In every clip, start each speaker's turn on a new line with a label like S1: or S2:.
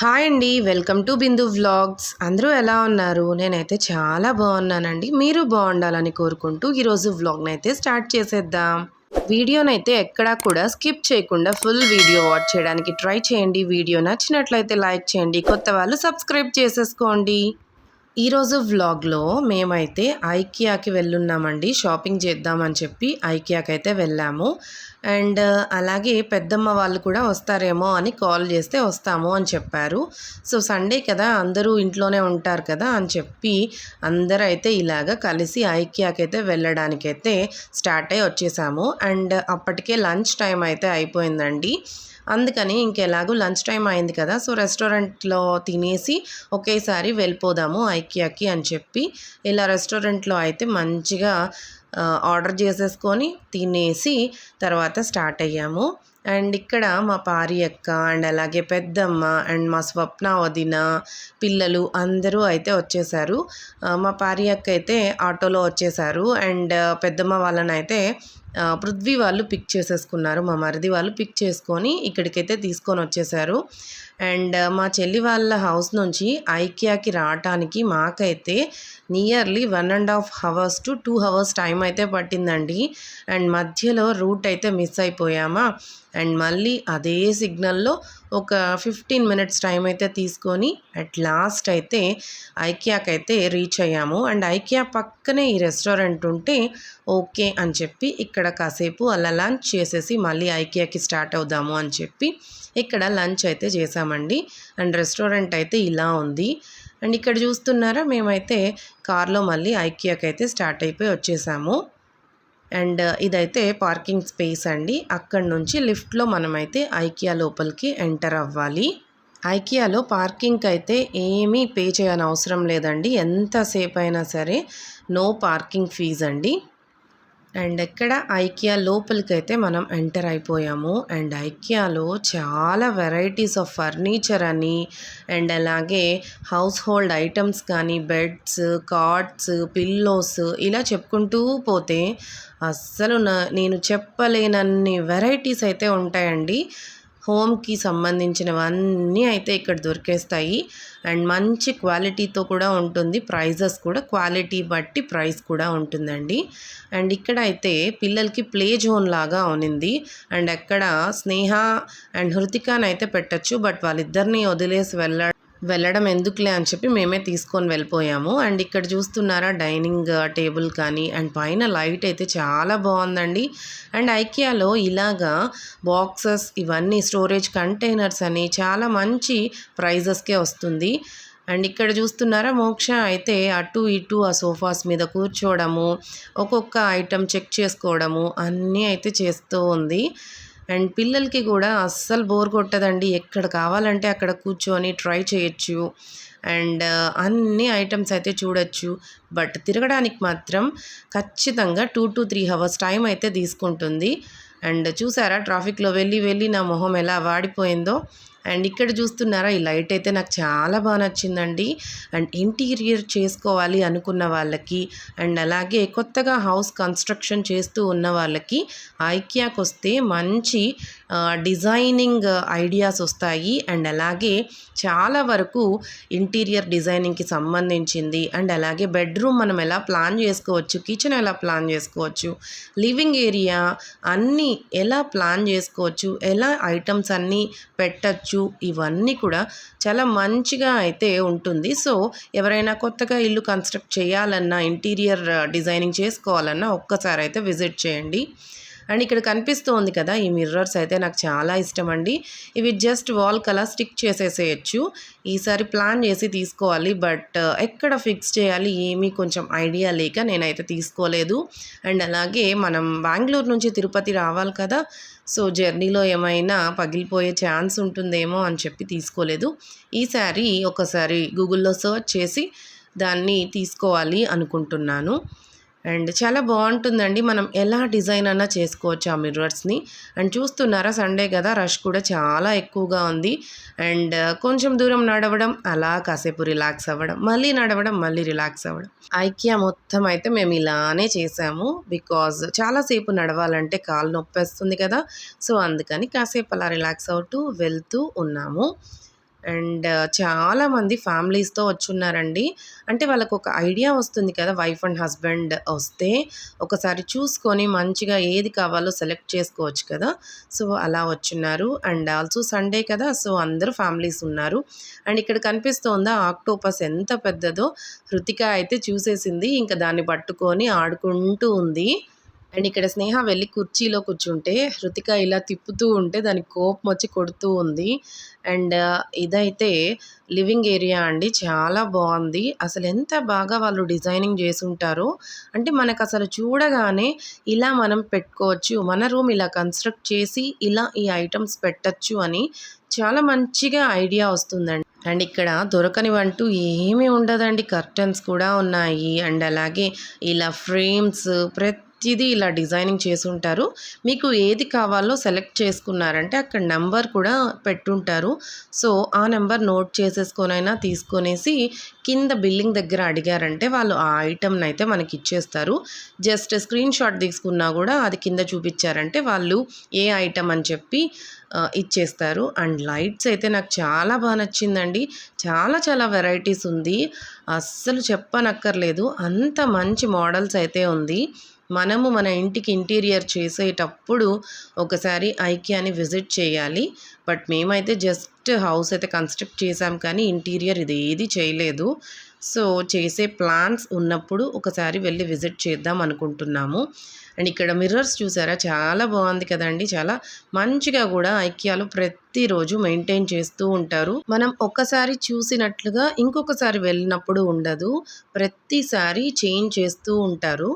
S1: Hi అండి welcome to Bindu vlogs. అందరూ ఎలా ఉన్నారు? నేనైతే చాలా బాగున్నానండి. మీరు బాగుండాలని కోరుకుంటూ ఈరోజు వ్లాగ్ని అయితే స్టార్ట్ చేసేద్దాం. వీడియోనైతే ఎక్కడా కూడా స్కిప్ చేయకుండా ఫుల్ వీడియో వాచ్ చేయడానికి ట్రై చేయండి. వీడియో నచ్చినట్లయితే లైక్ చేయండి. కొత్త వాళ్ళు సబ్స్క్రైబ్ చేసేసుకోండి. ఈరోజు వ్లాగ్లో మేమైతే ఐకియాకి వెళ్ళున్నామండి. షాపింగ్ చేద్దామని చెప్పి ఐకియాకి అయితే వెళ్ళాము. అండ్ అలాగే పెద్దమ్మ వాళ్ళు కూడా వస్తారేమో అని కాల్ చేస్తే వస్తాము అని చెప్పారు. సో సండే కదా అందరూ ఇంట్లోనే ఉంటారు కదా అని చెప్పి అందరూ అయితే ఇలాగ కలిసి ఐకియాకి అయితే వెళ్ళడానికైతే స్టార్ట్ అయ్యి వచ్చేసాము. అండ్ అప్పటికే లంచ్ టైం అయితే అయిపోయిందండి. అందుకని ఇంకెలాగూ లంచ్ టైం అయింది కదా సో రెస్టారెంట్లో తినేసి ఒకేసారి వెళ్ళిపోదాము ఐకియాకి అని చెప్పి ఇలా రెస్టారెంట్లో అయితే మంచిగా ఆర్డర్ చేసేసుకొని తినేసి తర్వాత స్టార్ట్ అయ్యాము. అండ్ ఇక్కడ మా పారి అక్క అండ్ అలాగే పెద్దమ్మ అండ్ మా స్వప్న వదిన పిల్లలు అందరూ అయితే వచ్చేసారు. మా పారి అక్క అయితే ఆటోలో వచ్చేసారు అండ్ పెద్దమ్మ వాళ్ళని అయితే పృథ్వీ వాళ్ళు పిక్ చేసేసుకున్నారు. మా మరిది వాళ్ళు పిక్ చేసుకొని ఇక్కడికైతే తీసుకొని వచ్చేసారు. అండ్ మా చెల్లి వాళ్ళ హౌస్ నుంచి ఐకియాకి రావటానికి మాకైతే nearly one and half hours to two hours time అయితే పట్టిందండి. అండ్ మధ్యలో రూట్ అయితే మిస్ అయిపోయామా? అండ్ మళ్ళీ అదే సిగ్నల్లో ఒక ఫిఫ్టీన్ మినిట్స్ టైం అయితే తీసుకొని అట్ లాస్ట్ అయితే ఐకియాకి అయితే రీచ్ అయ్యాము. అండ్ ఐకియా పక్కనే ఈ రెస్టారెంట్ ఉంటే ఓకే అని చెప్పి ఇక్కడ కాసేపు అలా లంచ్ చేసేసి మళ్ళీ ఐకియాకి స్టార్ట్ అవుదాము అని చెప్పి ఇక్కడ లంచ్ అయితే చేసామండి. అండ్ రెస్టారెంట్ అయితే ఇలా ఉంది. అండ్ ఇక్కడ చూస్తున్నారా మేమైతే కార్లో మళ్ళీ ఐకియాకి అయితే స్టార్ట్ అయిపోయి వచ్చేసాము. అండ్ ఇదైతే పార్కింగ్ స్పేస్ అండి. అక్కడ నుంచి లిఫ్ట్లో మనమైతే ఐకియా లోపలికి ఎంటర్ అవ్వాలి. ఐకియాలో పార్కింగ్కి అయితే ఏమీ పే చేయని అవసరం లేదండి. ఎంతసేపు అయినా సరే నో పార్కింగ్ ఫీజ్ అండి అండ్ ఎక్కడ ఐకియా లోపలికైతే మనం ఎంటర్ అయిపోయాము. అండ్ ఐకియాలో చాలా వెరైటీస్ ఆఫ్ ఫర్నిచర్ అని అండ్ అలాగే హౌస్ హోల్డ్ ఐటమ్స్ కానీ బెడ్స్ కార్డ్స్ పిల్లోస్ ఇలా చెప్పుకుంటూ పోతే అస్సలు నా నేను చెప్పలేనన్ని వెరైటీస్ అయితే ఉంటాయండి. హోమ్కి సంబంధించినవన్నీ అయితే ఇక్కడ దొరికేస్తాయి. అండ్ మంచి క్వాలిటీతో కూడా ఉంటుంది. ప్రైజెస్ కూడా క్వాలిటీ బట్టి ప్రైస్ కూడా ఉంటుందండి. అండ్ ఇక్కడ అయితే పిల్లలకి ప్లే జోన్ లాగా ఉనింది అండ్ అక్కడ స్నేహ అండ్ హృతికాన్ అయితే పెట్టచ్చు. బట్ వాళ్ళిద్దరిని వదిలేసి వెళ్ళ వెళ్ళడం ఎందుకులే అని చెప్పి మేమే తీసుకొని వెళ్ళిపోయాము. అండ్ ఇక్కడ చూస్తున్నారా డైనింగ్ టేబుల్ కానీ అండ్ పైన లైట్ అయితే చాలా బాగుందండి. అండ్ ఐకియాలో ఇలాగా బాక్సెస్ ఇవన్నీ స్టోరేజ్ కంటైనర్స్ అని చాలా మంచి ప్రైజెస్కే వస్తుంది. అండ్ ఇక్కడ చూస్తున్నారా మోక్ష అయితే అటు ఇటు ఆ సోఫాస్ మీద కూర్చోవడము ఒక్కొక్క ఐటెం చెక్ చేసుకోవడము అన్నీ అయితే చేస్తూ ఉంది. అండ్ పిల్లలకి కూడా అస్సలు బోర్ కొట్టదండి. ఎక్కడ కావాలంటే అక్కడ కూర్చొని ట్రై చేయొచ్చు. అండ్ అన్ని ఐటమ్స్ అయితే చూడొచ్చు. బట్ తిరగడానికి మాత్రం ఖచ్చితంగా two to three hours time అయితే తీసుకుంటుంది. అండ్ చూసారా ట్రాఫిక్లో వెళ్ళి వెళ్ళి నా మొహం ఎలా వాడిపోయిందో. అండ్ ఇక్కడ చూస్తున్నారా ఈ లైట్ అయితే నాకు చాలా బాగా నచ్చిందండి. అండ్ ఇంటీరియర్ చేసుకోవాలి అనుకున్న వాళ్ళకి అండ్ అలాగే కొత్తగా హౌస్ కన్స్ట్రక్షన్ చేస్తూ ఉన్న వాళ్ళకి ఐకియాకి వస్తే మంచి డిజైనింగ్ ఐడియాస్ వస్తాయి. అండ్ అలాగే చాలా వరకు ఇంటీరియర్ డిజైనింగ్కి సంబంధించింది. అండ్ అలాగే బెడ్రూమ్ మనం ఎలా ప్లాన్ చేసుకోవచ్చు కిచెన్ ఎలా ప్లాన్ చేసుకోవచ్చు లివింగ్ ఏరియా అన్నీ ఎలా ప్లాన్ చేసుకోవచ్చు ఎలా ఐటమ్స్ అన్నీ పెట్టచ్చు ఇవన్నీ కూడా చాలా మంచిగా అయితే ఉంటుంది. సో ఎవరైనా కొత్తగా ఇల్లు కన్స్ట్రక్ట్ చేయాలన్నా ఇంటీరియర్ డిజైనింగ్ చేసుకోవాలన్నా ఒక్కసారి అయితే విజిట్ చేయండి. అండ్ ఇక్కడ కనిపిస్తోంది కదా ఈ మిర్రర్స్ అయితే నాకు చాలా ఇష్టం అండి. ఇవి జస్ట్ వాల్ కలర్ స్టిక్ చేసేసేయచ్చు. ఈసారి ప్లాన్ చేసి తీసుకోవాలి బట్ uh, ఎక్కడ ఫిక్స్ చేయాలి ఏమీ కొంచెం ఐడియా లేక నేనైతే తీసుకోలేదు. అండ్ అలాగే మనం బెంగళూరు నుంచి తిరుపతి రావాలి కదా సో జర్నీలో ఏమైనా పగిలిపోయే ఛాన్స్ ఉంటుందేమో అని చెప్పి తీసుకోలేదు. ఈసారి ఒకసారి గూగుల్లో సర్చ్ చేసి దాన్ని తీసుకోవాలి అనుకుంటున్నాను. అండ్ చాలా బాగుంటుందండి. మనం ఎలా డిజైన్ అన్నా చేసుకోవచ్చు ఆ మిర్రర్స్ని. అండ్ చూస్తున్నారా సండే కదా రష్ కూడా చాలా ఎక్కువగా ఉంది. అండ్ కొంచెం దూరం నడవడం అలా కాసేపు రిలాక్స్ అవ్వడం మళ్ళీ నడవడం మళ్ళీ రిలాక్స్ అవ్వడం. ఐక్యా మొత్తం అయితే మేము ఇలానే చేసాము. బికాజ్ చాలాసేపు నడవాలంటే కాలు నొప్పి వస్తుంది కదా. సో అందుకని కాసేపు అలా రిలాక్స్ అవుతూ వెళ్తూ ఉన్నాము. అండ్ చాలామంది ఫ్యామిలీస్తో వచ్చున్నారండి. అంటే వాళ్ళకు ఒక ఐడియా వస్తుంది కదా వైఫ్ అండ్ హస్బెండ్ వస్తే ఒకసారి చూసుకొని మంచిగా ఏది కావాలో సెలెక్ట్ చేసుకోవచ్చు కదా. సో అలా వచ్చున్నారు. అండ్ ఆల్సో సండే కదా సో అందరూ ఫ్యామిలీస్ ఉన్నారు. అండ్ ఇక్కడ కనిపిస్తోందా ఆక్టోపస్ ఎంత పెద్దదో హృతిక అయితే చూసేసింది. ఇంకా దాన్ని పట్టుకొని ఆడుకుంటూ ఉంది. అండ్ ఇక్కడ స్నేహ వెళ్ళి కుర్చీలో కూర్చుంటే హృతిక ఇలా తిప్పుతూ ఉంటే దానికి కోపం వచ్చి కొడుతూ ఉంది. అండ్ ఇదైతే లివింగ్ ఏరియా అండి. చాలా బాగుంది. అసలు ఎంత బాగా వాళ్ళు డిజైనింగ్ చేసి ఉంటారో అంటే మనకు అసలు చూడగానే ఇలా మనం పెట్టుకోవచ్చు మన రూమ్ ఇలా కన్స్ట్రక్ట్ చేసి ఇలా ఈ ఐటమ్స్ పెట్టచ్చు అని చాలా మంచిగా ఐడియా వస్తుందండి. అండ్ ఇక్కడ దొరకనివంటూ ఏమీ ఉండదండి. కర్టన్స్ కూడా ఉన్నాయి. అండ్ అలాగే ఇలా ఫ్రేమ్స్ ప్రతి ప్రతిదీ ఇలా డిజైనింగ్ చేసి ఉంటారు మీకు ఏది కావాలో సెలెక్ట్ చేసుకున్నారంటే అక్కడ నెంబర్ కూడా పెట్టుంటారు. సో ఆ నెంబర్ నోట్ చేసేసుకొనైనా తీసుకొనేసి కింద బిల్లింగ్ దగ్గర అడిగారంటే వాళ్ళు ఆ ఐటమ్ని అయితే మనకి ఇచ్చేస్తారు జస్ట్ స్క్రీన్ షాట్ తీసుకున్నా కూడా అది కింద చూపించారంటే వాళ్ళు ఏ ఐటమ్ అని చెప్పి ఇచ్చేస్తారు. అండ్ లైట్స్ అయితే నాకు చాలా బాగా నచ్చిందండి. చాలా చాలా వెరైటీస్ ఉంది. అస్సలు చెప్పనక్కర్లేదు. అంత మంచి మోడల్స్ అయితే ఉంది. మనము మన ఇంటికి ఇంటీరియర్ చేసేటప్పుడు ఒకసారి ఐక్యాని విజిట్ చేయాలి. బట్ మేమైతే జస్ట్ హౌస్ అయితే కన్స్ట్రక్ట్ చేసాం కానీ ఇంటీరియర్ ఇది ఏది చేయలేదు. సో చేసే ప్లాన్స్ ఉన్నప్పుడు ఒకసారి వెళ్ళి విజిట్ చేద్దాం అనుకుంటున్నాము. అండ్ ఇక్కడ మిర్రర్స్ చూసారా? చాలా బాగుంది కదండి. చాలా మంచిగా కూడా ఐక్యాలు ప్రతిరోజు మెయింటైన్ చేస్తూ ఉంటారు. మనం ఒక్కసారి చూసినట్లుగా ఇంకొకసారి వెళ్ళినప్పుడు ఉండదు. ప్రతిసారి చేంజ్ చేస్తూ ఉంటారు.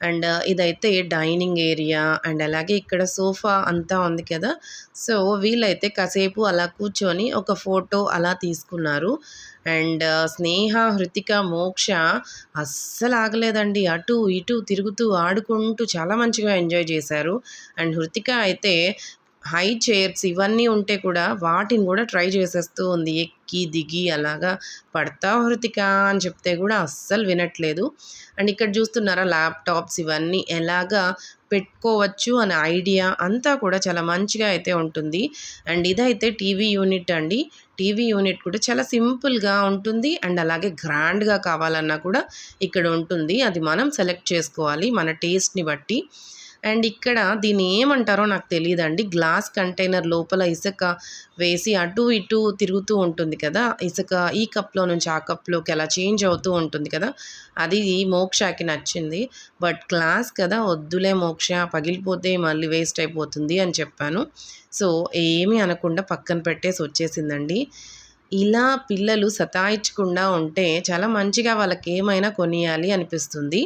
S1: అండ్ ఇదైతే డైనింగ్ ఏరియా అండ్ అలాగే ఇక్కడ సోఫా అంతా ఉంది కదా. సో వీళ్ళైతే కాసేపు అలా కూర్చొని ఒక ఫోటో అలా తీసుకున్నారు. అండ్ స్నేహ హృతిక మోక్ష అస్సలు ఆగలేదండి. అటు ఇటు తిరుగుతూ ఆడుకుంటూ చాలా మంచిగా ఎంజాయ్ చేశారు. అండ్ హృతిక అయితే హై చైర్స్ ఇవన్నీ ఉంటే కూడా వాటిని కూడా ట్రై చేసేస్తూ ఉంది. ఎక్కి దిగి అలాగా పడతా హృతిక అని చెప్తే కూడా అస్సలు వినట్లేదు. అండ్ ఇక్కడ చూస్తున్నారా ల్యాప్టాప్స్ ఇవన్నీ ఎలాగా పెట్టుకోవచ్చు అనే ఐడియా అంతా కూడా చాలా మంచిగా అయితే ఉంటుంది. అండ్ ఇదైతే టీవీ యూనిట్ అండి. టీవీ యూనిట్ కూడా చాలా సింపుల్గా ఉంటుంది. అండ్ అలాగే గ్రాండ్గా కావాలన్నా కూడా ఇక్కడ ఉంటుంది. అది మనం సెలెక్ట్ చేసుకోవాలి మన టేస్ట్ని బట్టి. అండ్ ఇక్కడ దీన్ని ఏమంటారో నాకు తెలియదండి గ్లాస్ కంటైనర్ లోపల ఇసుక వేసి అటు ఇటు తిరుగుతూ ఉంటుంది కదా. ఇసుక ఈ కప్లో నుంచి ఆ కప్లోకి అలా చేంజ్ అవుతూ ఉంటుంది కదా. అది మోక్షకి నచ్చింది. బట్ గ్లాస్ కదా వద్దులే మోక్ష పగిలిపోతే మళ్ళీ వేస్ట్ అయిపోతుంది అని చెప్పాను. సో ఏమీ అనకుండా పక్కన పెట్టేసి వచ్చేసిందండి. ఇలా పిల్లలు సతాయించకుండా ఉంటే చాలా మంచిగా వాళ్ళకి ఏమైనా కొనియాలి అనిపిస్తుంది.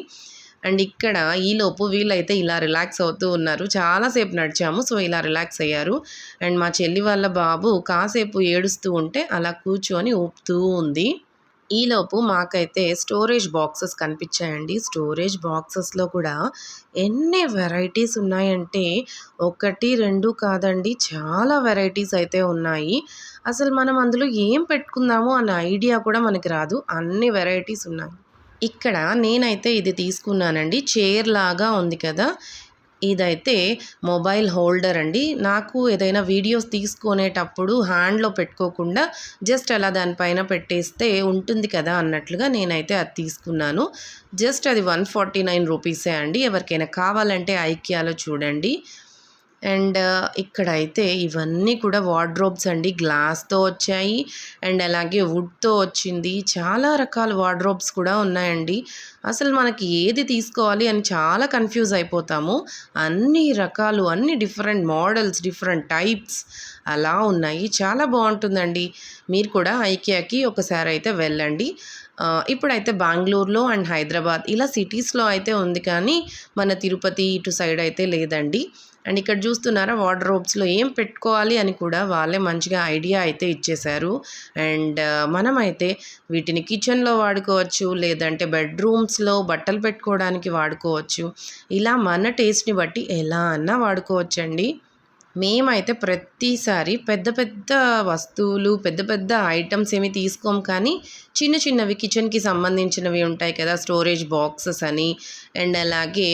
S1: అండ్ ఇక్కడ ఈలోపు వీళ్ళైతే ఇలా రిలాక్స్ అవుతూ ఉన్నారు. చాలాసేపు నడిచాము సో ఇలా రిలాక్స్ అయ్యారు. అండ్ మా చెల్లి వాళ్ళ బాబు కాసేపు ఏడుస్తూ ఉంటే అలా కూర్చొని ఊపుతూ ఉంది. ఈలోపు మాకైతే స్టోరేజ్ బాక్సెస్ కనిపించాయండి. స్టోరేజ్ బాక్సెస్లో కూడా ఎన్ని వెరైటీస్ ఉన్నాయంటే ఒకటి రెండు కాదండి చాలా వెరైటీస్ అయితే ఉన్నాయి. అసలు మనం అందులో ఏం పెట్టుకుందాము అన్న ఐడియా కూడా మనకి రాదు. అన్ని వెరైటీస్ ఉన్నాయి. ఇక్కడ నేనైతే ఇది తీసుకున్నానండి. చైర్ లాగా ఉంది కదా. ఇదైతే మొబైల్ హోల్డర్ అండి. నాకు ఏదైనా వీడియోస్ తీసుకునేటప్పుడు హ్యాండ్లో పెట్టుకోకుండా జస్ట్ అలా దానిపైన పెట్టేస్తే ఉంటుంది కదా అన్నట్లుగా నేనైతే అది తీసుకున్నాను. జస్ట్ అది వన్ ఫార్టీ నైన్ రూపీసే అండి. ఎవరికైనా కావాలంటే ఐక్యాలో చూడండి. అండ్ ఇక్కడైతే ఇవన్నీ కూడా వార్డ్రోబ్స్ అండి. గ్లాస్తో వచ్చాయి అండ్ అలాగే వుడ్తో వచ్చింది. చాలా రకాల వార్డ్రోబ్స్ కూడా ఉన్నాయండి. అసలు మనకి ఏది తీసుకోవాలి అని చాలా కన్ఫ్యూజ్ అయిపోతాము. అన్ని రకాలు అన్ని డిఫరెంట్ మోడల్స్ డిఫరెంట్ టైప్స్ అలా ఉన్నాయి. చాలా బాగుంటుందండి. మీరు కూడా ఐకియాకి ఒకసారి అయితే వెళ్ళండి. ఇప్పుడైతే బెంగళూరులో అండ్ హైదరాబాద్ ఇలా సిటీస్లో అయితే ఉంది కానీ మన తిరుపతి ఇటు సైడ్ అయితే లేదండి. అండ్ ఇక్కడ చూస్తున్నారా వార్డ్రోబ్స్లో ఏం పెట్టుకోవాలి అని కూడా వాళ్ళే మంచిగా ఐడియా అయితే ఇచ్చేశారు. అండ్ మనమైతే వీటిని కిచెన్లో వాడుకోవచ్చు లేదంటే బెడ్రూమ్స్లో బట్టలు పెట్టుకోవడానికి వాడుకోవచ్చు. ఇలా మన టేస్ట్ని బట్టి ఎలా అన్నా వాడుకోవచ్చండి. మేమైతే ప్రతిసారి పెద్ద పెద్ద వస్తువులు పెద్ద పెద్ద ఐటమ్స్ ఏమి తీసుకోం కానీ చిన్న చిన్నవి కిచెన్కి సంబంధించినవి ఉంటాయి కదా. స్టోరేజ్ బాక్సెస్ అని అండ్ అలాగే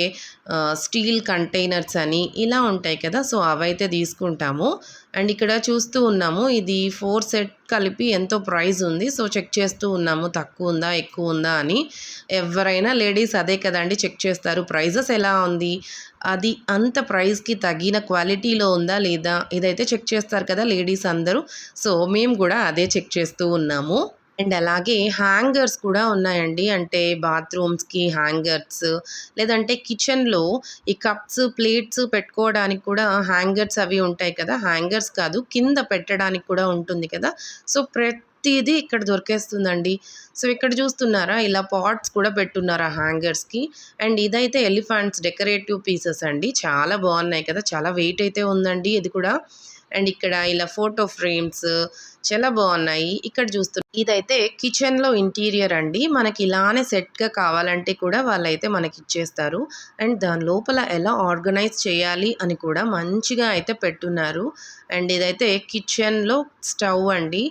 S1: స్టీల్ కంటైనర్స్ అని ఇలా ఉంటాయి కదా. సో అవైతే తీసుకుంటాము. అండ్ ఇక్కడ చూస్తూ ఉన్నాము ఇది ఫోర్ సెట్ కలిపి ఎంతో ప్రైస్ ఉంది. సో చెక్ చేస్తూ ఉన్నాము తక్కువ ఉందా ఎక్కువ ఉందా అని. ఎవరైనా లేడీస్ అదే కదండి చెక్ చేస్తారు ప్రైజెస్ ఎలా ఉంది? అది అంత ప్రైస్కి తగిన క్వాలిటీలో ఉందా లేదా? ఇదైతే చెక్ చేస్తారు కదా లేడీస్ అందరూ. సో మేము కూడా అదే చెక్ చేస్తూ ఉన్నాము. అండ్ అలాగే హ్యాంగర్స్ కూడా ఉన్నాయండి. అంటే బాత్రూమ్స్కి హ్యాంగర్స్ లేదంటే కిచెన్లో ఈ కప్స్ ప్లేట్స్ పెట్టుకోవడానికి కూడా హ్యాంగర్స్ అవి ఉంటాయి కదా. హ్యాంగర్స్ కాదు కింద పెట్టడానికి కూడా ఉంటుంది కదా. సో ప్రతిదీ ఇక్కడ దొరికేస్తుందండి. సో ఇక్కడ చూస్తున్నారా? ఇలా పాట్స్ కూడా పెట్టున్నారు ఆ హ్యాంగర్స్కి. అండ్ ఇదైతే ఎలిఫెంట్స్ డెకరేటివ్ పీసెస్ అండి. చాలా బాగున్నాయి కదా. చాలా వెయిట్ అయితే ఉందండి ఇది కూడా. అండ్ ఇక్కడ ఇలా ఫోటో ఫ్రేమ్స్ చాలా బాగున్నాయి. ఇక్కడ చూస్తున్నాం ఇదైతే కిచెన్లో ఇంటీరియర్ అండి. మనకి ఇలానే సెట్గా కావాలంటే కూడా వాళ్ళైతే మనకి ఇచ్చేస్తారు. అండ్ దాని లోపల ఎలా ఆర్గనైజ్ చేయాలి అని కూడా మంచిగా అయితే పెట్టున్నారు. అండ్ ఇదైతే కిచెన్లో స్టవ్ అండి.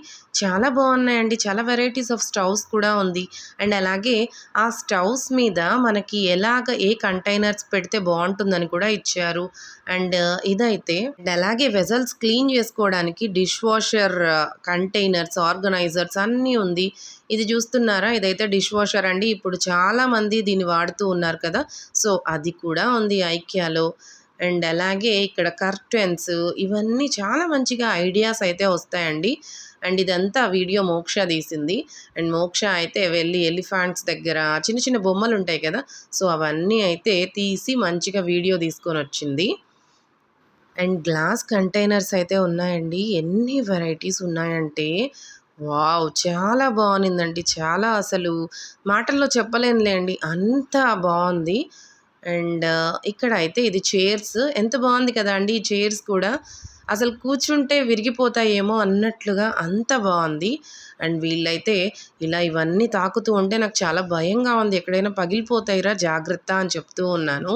S1: చాలా బాగున్నాయండి. చాలా వెరైటీస్ ఆఫ్ స్టవ్స్ కూడా ఉంది. అండ్ అలాగే ఆ స్టవ్స్ మీద మనకి ఎలాగ ఏ కంటైనర్స్ పెడితే బాగుంటుందని కూడా ఇచ్చారు. అండ్ ఇదైతే అండ్ అలాగే వెజల్స్ క్లీన్ చేసుకోవడానికి డిష్ వాషర్ కంటైనర్స్ ఆర్గనైజర్స్ అన్నీ ఉంది. ఇది చూస్తున్నారా? ఇదైతే డిష్ వాషర్ అండి. ఇప్పుడు చాలామంది దీన్ని వాడుతూ ఉన్నారు కదా. సో అది కూడా ఉంది ఐక్యాలో. అండ్ అలాగే ఇక్కడ కర్టెన్స్ ఇవన్నీ చాలా మంచిగా ఐడియాస్ అయితే వస్తాయండి. అండ్ ఇదంతా వీడియో మోక్ష తీసింది. అండ్ మోక్ష అయితే వెళ్ళి ఎలిఫాంట్స్ దగ్గర చిన్న చిన్న బొమ్మలు ఉంటాయి కదా. సో అవన్నీ అయితే తీసి మంచిగా వీడియో తీసుకొని వచ్చింది. అండ్ గ్లాస్ కంటైనర్స్ అయితే ఉన్నాయండి. ఎన్ని వెరైటీస్ ఉన్నాయంటే వావ్! చాలా బాగుందండి. చాలా అసలు మాటల్లో చెప్పలేనులేండి అంత బాగుంది. అండ్ ఇక్కడ అయితే ఇది చైర్స్. ఎంత బాగుంది కదా అండి ఈ చైర్స్ కూడా. అసలు కూర్చుంటే విరిగిపోతాయేమో అన్నట్లుగా అంత బాగుంది. అండ్ వీళ్ళైతే ఇలా ఇవన్నీ తాకుతూ ఉంటే నాకు చాలా భయంగా ఉంది. ఎక్కడైనా పగిలిపోతాయిరా జాగ్రత్త అని చెప్తూ ఉన్నాను.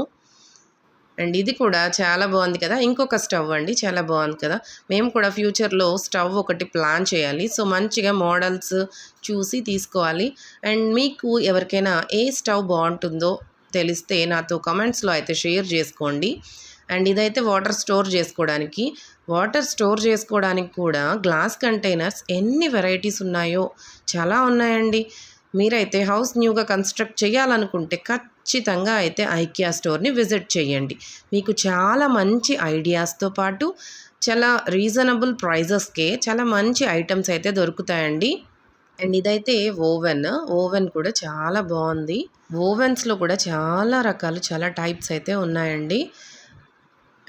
S1: అండ్ ఇది కూడా చాలా బాగుంది కదా. ఇంకొక స్టవ్ అండి చాలా బాగుంది కదా. మేము కూడా ఫ్యూచర్లో స్టవ్ ఒకటి ప్లాన్ చేయాలి. సో మంచిగా మోడల్స్ చూసి తీసుకోవాలి. అండ్ మీకు ఎవరికైనా ఏ స్టవ్ బాగుంటుందో తెలిస్తే నాతో కమెంట్స్లో అయితే షేర్ చేసుకోండి. అండ్ ఇదైతే వాటర్ స్టోర్ చేసుకోవడానికి. వాటర్ స్టోర్ చేసుకోవడానికి కూడా గ్లాస్ కంటైనర్స్ ఎన్ని వెరైటీస్ ఉన్నాయో చాలా ఉన్నాయండి. మీరైతే హౌస్ న్యూగా కన్స్ట్రక్ట్ చేయాలనుకుంటే ఖచ్చితంగా అయితే ఐకియా స్టోర్ని విజిట్ చేయండి. మీకు చాలా మంచి ఐడియాస్తో పాటు చాలా రీజనబుల్ ప్రైజెస్కే చాలా మంచి ఐటమ్స్ అయితే దొరుకుతాయండి. అండ్ ఇదైతే ఓవెన్ ఓవెన్ కూడా చాలా బాగుంది. ఓవెన్స్లో కూడా చాలా రకాలు చాలా టైప్స్ అయితే ఉన్నాయండి.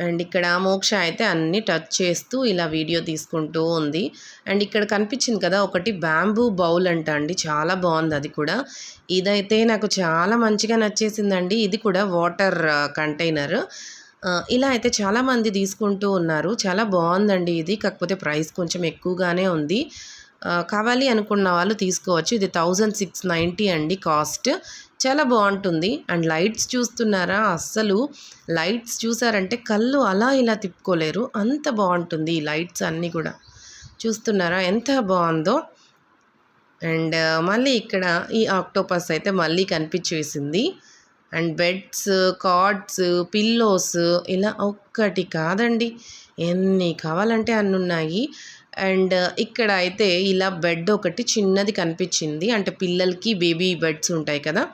S1: అండ్ ఇక్కడ మోక్ష అయితే అన్ని టచ్ చేస్తూ ఇలా వీడియో తీసుకుంటూ ఉంది. అండ్ ఇక్కడ కనిపించింది కదా ఒకటి బ్యాంబూ బౌల్ అంట అండి. చాలా బాగుంది అది కూడా. ఇదైతే నాకు చాలా మంచిగా నచ్చేసిందండి. ఇది కూడా వాటర్ కంటైనర్. ఇలా అయితే చాలామంది తీసుకుంటూ ఉన్నారు. చాలా బాగుందండి ఇది. కాకపోతే ప్రైస్ కొంచెం ఎక్కువగానే ఉంది. కావాలి అనుకున్న వాళ్ళు తీసుకోవచ్చు. ఇది థౌజండ్ సిక్స్ నైంటీ అండి కాస్ట్. చాలా బాగుంటుంది. అండ్ లైట్స్ చూస్తున్నారా? అస్సలు లైట్స్ చూసారంటే కళ్ళు అలా ఇలా తిప్పుకోలేరు. అంత బాగుంటుంది ఈ లైట్స్ అన్నీ కూడా. చూస్తున్నారా? ఎంత బాగుందో. అండ్ మళ్ళీ ఇక్కడ ఈ ఆక్టోపస్ అయితే మళ్ళీ కనిపించేసింది. అండ్ బెడ్స్ కార్డ్స్ పిల్లోస్ ఇలా ఒక్కటి కాదండి. ఎన్ని కావాలంటే అన్ని ఉన్నాయి అండ్ ఇక్కడ అయితే ఇలా బెడ్ ఒకటి చిన్నది కనిపించింది. అంటే పిల్లలకి బేబీ బెడ్స్ ఉంటాయి కదా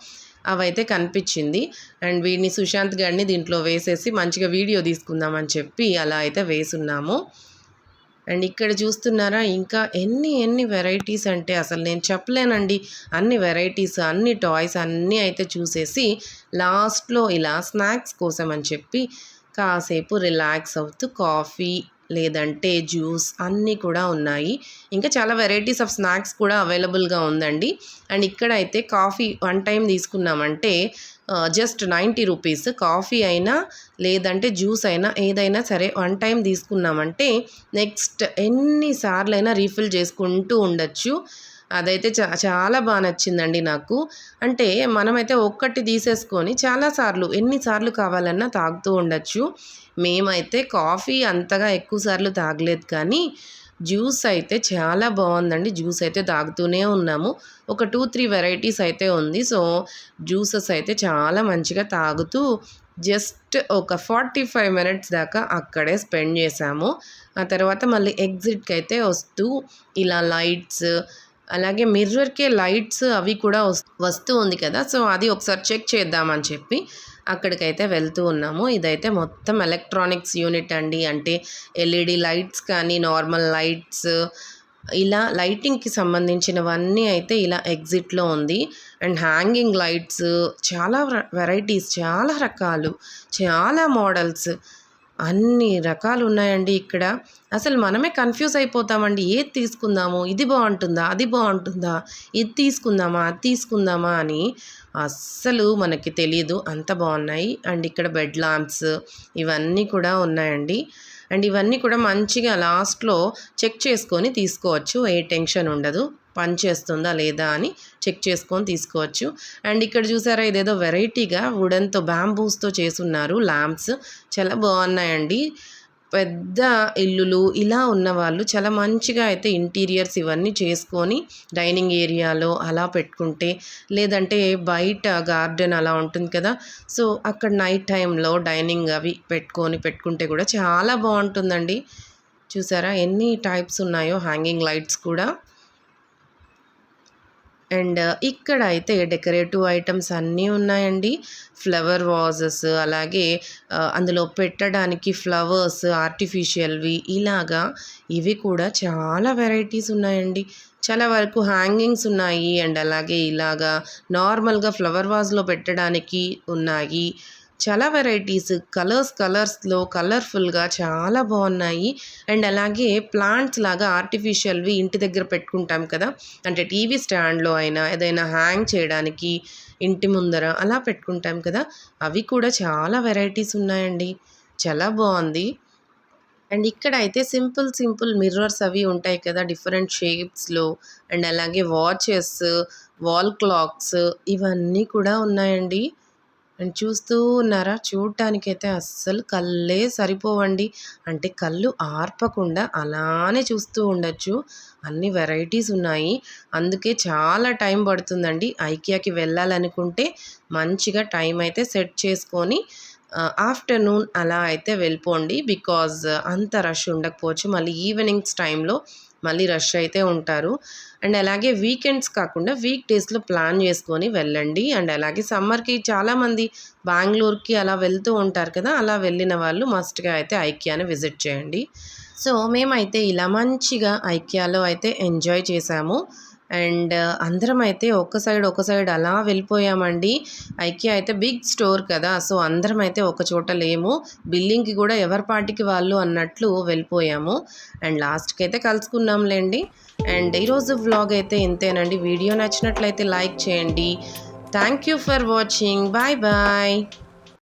S1: అవైతే కనిపించింది. అండ్ వీడిని సుశాంత్ గారిని దీంట్లో వేసేసి మంచిగా వీడియో తీసుకుందామని చెప్పి అలా అయితే వేసున్నాము. అండ్ ఇక్కడ చూస్తున్నారా ఇంకా ఎన్ని ఎన్ని వెరైటీస్ అంటే అసలు నేను చెప్పలేనండి. అన్ని వెరైటీస్ అన్ని టాయ్స్ అన్నీ అయితే చూసేసి లాస్ట్లో ఇలా స్నాక్స్ కోసం అని చెప్పి కాసేపు రిలాక్స్ అవుతూ కాఫీ లేదంటే జ్యూస్ అన్నీ కూడా ఉన్నాయి. ఇంకా చాలా వెరైటీస్ ఆఫ్ స్నాక్స్ కూడా అవైలబుల్గా ఉందండి. అండ్ ఇక్కడ అయితే కాఫీ వన్ టైం తీసుకున్నామంటే జస్ట్ నైంటీ రూపీస్ కాఫీ అయినా లేదంటే జ్యూస్ అయినా ఏదైనా సరే వన్ టైం తీసుకున్నామంటే నెక్స్ట్ ఎన్నిసార్లు అయినా రీఫిల్ చేసుకుంటూ ఉండొచ్చు. అదైతే చా చాలా బాగా నచ్చిందండి నాకు. అంటే మనమైతే ఒక్కటి తీసేసుకొని చాలాసార్లు ఎన్నిసార్లు కావాలన్నా తాగుతూ ఉండొచ్చు. మేమైతే కాఫీ అంతగా ఎక్కువ సార్లు తాగలేదు కానీ జ్యూస్ అయితే చాలా బాగుందండి. జ్యూస్ అయితే తాగుతూనే ఉన్నాము. ఒక టూ త్రీ వెరైటీస్ అయితే ఉంది. సో జ్యూసెస్ అయితే చాలా మంచిగా తాగుతూ జస్ట్ ఒక ఫార్టీ ఫైవ్ మినిట్స్ దాకా అక్కడే స్పెండ్ చేసాము ఆ తర్వాత మళ్ళీ ఎగ్జిట్కి అయితే వస్తూ ఇలా లైట్స్ అలాగే మిర్రర్కే లైట్స్ అవి కూడా వస్- వస్తూ ఉంది కదా. సో అది ఒకసారి చెక్ చేద్దామని చెప్పి అక్కడికైతే వెళ్తూ ఉన్నాము. ఇదైతే మొత్తం ఎలక్ట్రానిక్స్ యూనిట్ అండి. అంటే ఎల్ఈడి లైట్స్ కానీ నార్మల్ లైట్స్ ఇలా లైటింగ్కి సంబంధించినవన్నీ అయితే ఇలా ఎగ్జిట్లో ఉంది. అండ్ హ్యాంగింగ్ లైట్స్ చాలా వెరైటీస్ చాలా రకాలు చాలా మోడల్స్ అన్ని రకాలు ఉన్నాయండి ఇక్కడ. అసలు మనమే కన్ఫ్యూజ్ అయిపోతామండి. ఏది తీసుకుందాము? ఇది బాగుంటుందా? అది బాగుంటుందా? ఇది తీసుకుందామా? అది తీసుకుందామా అని అస్సలు మనకి తెలియదు అంత బాగున్నాయి. అండ్ ఇక్కడ బెడ్ ల్యాంప్స్ ఇవన్నీ కూడా ఉన్నాయండి. అండ్ ఇవన్నీ కూడా మంచిగా లాస్ట్లో చెక్ చేసుకొని తీసుకోవచ్చు. ఏ టెన్షన్ ఉండదు. పని చేస్తుందా లేదా అని చెక్ చేసుకొని తీసుకోవచ్చు. అండ్ ఇక్కడ చూసారా ఇదేదో వెరైటీగా వుడెన్తో బ్యాంబూస్తో చేసున్నారు ల్యాంప్స్. చాలా బాగున్నాయండి. పెద్ద ఇల్లులు ఇలా ఉన్న వాళ్ళు చాలా మంచిగా అయితే ఇంటీరియర్స్ ఇవన్నీ చేసుకొని డైనింగ్ ఏరియాలో అలా పెట్టుకుంటే లేదంటే బయట గార్డెన్ అలా ఉంటుంది కదా. సో అక్కడ నైట్ టైంలో డైనింగ్ అవి పెట్టుకొని పెట్టుకుంటే కూడా చాలా బాగుంటుందండి. చూసారా? ఎన్ని టైప్స్ ఉన్నాయో హ్యాంగింగ్ లైట్స్ కూడా. అండ్ ఇక్కడ అయితే డెకరేటివ్ ఐటమ్స్ అన్నీ ఉన్నాయండి. ఫ్లవర్ వాజెస్ అలాగే అందులో పెట్టడానికి ఫ్లవర్స్ ఆర్టిఫిషియల్వి ఇలాగా ఇవి కూడా చాలా వెరైటీస్ ఉన్నాయండి. చాలా వరకు హ్యాంగింగ్స్ ఉన్నాయి అండ్ అలాగే ఇలాగా నార్మల్గా ఫ్లవర్ వాజ్లో పెట్టడానికి ఉన్నాయి. చాలా వెరైటీస్ కలర్స్ కలర్స్లో కలర్ఫుల్గా చాలా బాగున్నాయి. అండ్ అలాగే ప్లాంట్స్ లాగా ఆర్టిఫిషియల్వి ఇంటి దగ్గర పెట్టుకుంటాం కదా. అంటే టీవీ స్టాండ్లో అయినా ఏదైనా హ్యాంగ్ చేయడానికి ఇంటి ముందర అలా పెట్టుకుంటాం కదా. అవి కూడా చాలా వెరైటీస్ ఉన్నాయండి. చాలా బాగుంది. అండ్ ఇక్కడ అయితే సింపుల్ సింపుల్ మిర్రర్స్ అవి ఉంటాయి కదా. డిఫరెంట్ షేప్స్లో అండ్ అలాగే వాచెస్ వాల్ క్లాక్స్ ఇవన్నీ కూడా ఉన్నాయండి. అండ్ చూస్తూ ఉన్నారా? చూడటానికైతే అస్సలు కళ్ళే సరిపోవండి. అంటే కళ్ళు ఆర్పకుండా అలానే చూస్తూ ఉండొచ్చు. అన్ని వెరైటీస్ ఉన్నాయి. అందుకే చాలా టైం పడుతుందండి. ఐకియాకి వెళ్ళాలనుకుంటే మంచిగా టైం అయితే సెట్ చేసుకొని ఆఫ్టర్నూన్ అలా అయితే వెళ్ళిపోండి. బికాజ్ అంత రష్ ఉండకపోవచ్చు. మళ్ళీ ఈవినింగ్స్ టైంలో మళ్ళీ రష్ అయితే ఉంటారు. అండ్ అలాగే వీకెండ్స్ కాకుండా వీక్ డేస్లో ప్లాన్ చేసుకొని వెళ్ళండి. అండ్ అలాగే సమ్మర్కి చాలామంది బెంగళూరుకి అలా వెళ్తూ ఉంటారు కదా అలా వెళ్ళిన వాళ్ళు మస్ట్గా అయితే ఐక్యాని విజిట్ చేయండి. సో మేమైతే ఇలా మంచిగా ఐక్యాలో అయితే ఎంజాయ్ చేసాము. అండ్ అందరం అయితే ఒక సైడ్ ఒక సైడ్ అలా వెళ్ళిపోయామండి. ఐకియా అయితే బిగ్ స్టోర్ కదా సో అందరం అయితే ఒక చోట లేము. బిల్లింగ్కి కూడా ఎవరి పాటికి వాళ్ళు అన్నట్లు వెళ్ళిపోయాము. అండ్ లాస్ట్కి అయితే కలుసుకున్నాంలేండి. అండ్ ఈరోజు వ్లాగ్ అయితే ఇంతేనండి. వీడియో నచ్చినట్లయితే లైక్ చేయండి. Thank you for watching. Bye bye.